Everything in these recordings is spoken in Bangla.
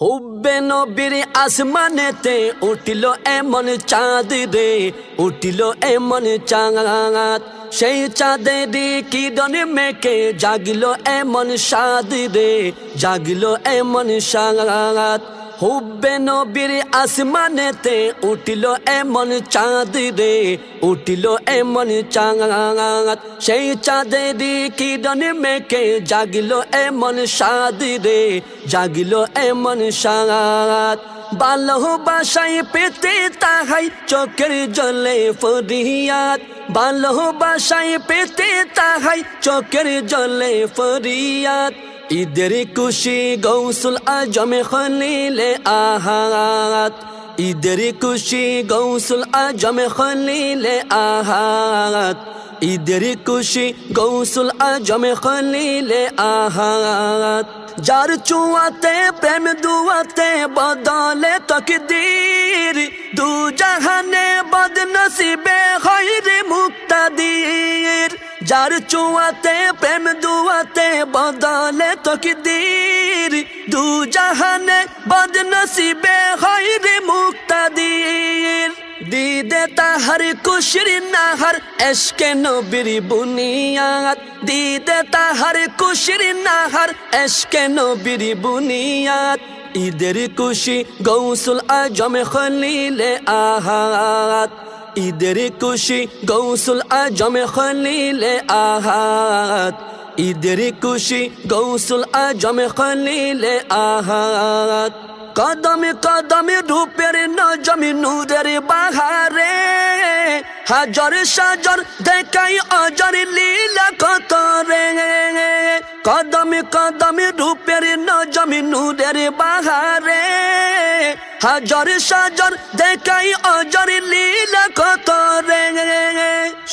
হুব্বে নবীর আসমানেতে উঠিল এমন চাঁদ রে, উঠিল এমন চাঁদ। সেই চাঁদেরই কিরণ মেকে জাগিল এমন সাদ রে, জাগিল এমন সাদ। হুব্বে নবীর আসমানেতে উঠিল এমন চাঁদ রে, উঠিল এমন চাঁদ। সেই চাঁদেরই কিরণ মেকে জাগিল এমন সাদ রে, জাগিল এমন সাদ ভালোবাসাই পেতে তাহাই চোখের জলে ফরিয়াদ। ভালোবাসাই পেতে তাহাই চোখের জলে ফরিয়াদ। ঈদের খুশি গৌসুল আজমে খলিলে আহাত। ঈদের খুশি গৌসুল আজমে খলিলে আহাত। ঈদের খুশি গৌসুল আজমে খলিলে আহাত। যার চুয়াতে প্রেম, দুয়াতে বদলে তকদীর। দু জাহানে বদনসিবে হইরে মুক্তাদির। যার চুয়াতে প্রেম দুয়াতে বদলে তকদীর দু জাহানে বদনসিবে হইরে মুক্তাদির দিদে তাহার কুশির নাহার এসকে নবীর বুনিয়াদ দিদে তাহার কুশির নাহার এসকে নবীর বুনিয়াদ ঈদের খুশি গৌসুল আজমে খলিলে আহাত ঈদের খুশি গৌসুল আজমে খলিলে আহাত ঈদের খুশি গৌসুল আজমে খলিলে আহাত কদমে কদমে রূপের নজমি নূরের বাহারে। হাজার সাজর দেখাই অজর লীলা কত রে কদমে কদমে রূপের নজমি নূরের বাহারে। হাজার সাজর দেখাই অজর লীলা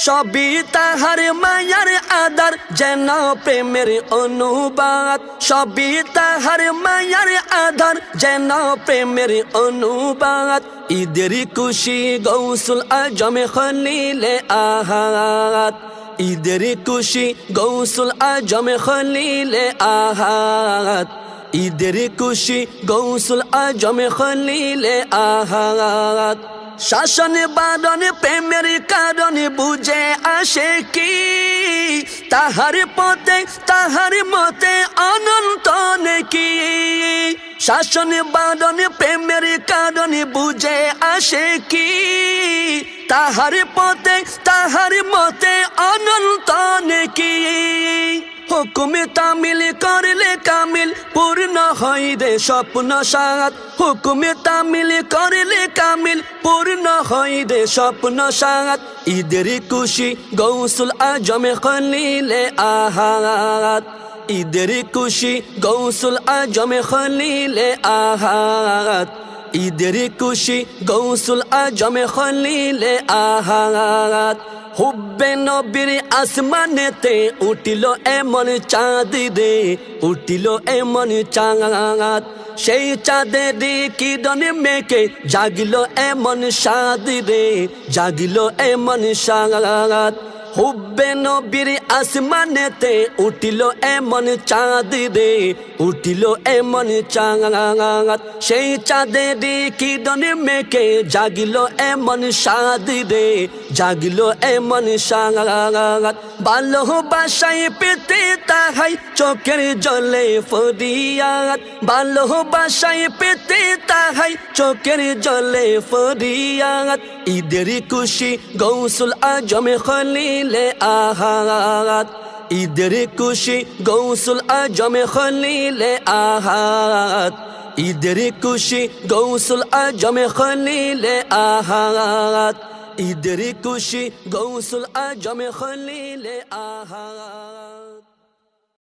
সবই তাহার মায়ার আদার, যেন প্রেমের অনুবাদ। সবই তাহার মায়ার আধার যেন প্রেমের অনুবাদ। ঈদের খুশি গৌসুল আজমে খলিলে আহাত। ঈদের খুশি গৌসুল আজমে খলিলে আহাত। ঈদের খুশি গৌসুল আজমে খলিলে আহাত। শাসন বাদন প্রেমের কারণ বুঝে আসে কি? তাহার পথে, তাহার মতে অনন্ত নাকি? শাসন বাদন প্রেমের কারণ বুঝে আসে কি? তাহার পথে, তাহার মতে অনন্ত নাকি? হুকুমে তামিল করলে কামিল পূর্ণ হয় রে স্বপ্ন সাত। হুকুমে তামিল করলে পূর্ণ হয় রে স্বপ্ন সাত। ঈদের খুশি গৌসুল আজমে খলিলে আহাত। ঈদের খুশি গৌসুল আজমে খলিলে আহাত। ঈদের খুশি গৌসুল আজমে খলিলে আহাত। হুব্বে নবীর আসমানেতে উঠিল এমন চাঁদ রে, উঠিল এমন চাঁদ। সেই চাঁদের কিরণ মেকে জাগিল এমন সাদ রে জাগিল এমন সাদ হুব্বে নবীর আসমানেতে উঠিল এমন চাঁদ রে, উঠিল এমন চাঁদ। সেই চাঁদে চাঁদের কিরণ মেকে জাগিল এমন সাদ রে, জাগিল এমন সাদ। ভালোবাসাই পেতে তাহাই চোখের জলে ফরিয়াদ। ভালোবাসাই পেতে তাহাই চোখের জলে ফরিয়াদ, ঈদের খুশি গৌসুল আজমে খলিলে আহাত ঈদের খুশি গৌসুল আজমে খলিলে আহাত ঈদের খুশি গৌসুল আজমে খলিলে আহাত ঈদের খুশি গৌসুল আজমে খলিলে আহাত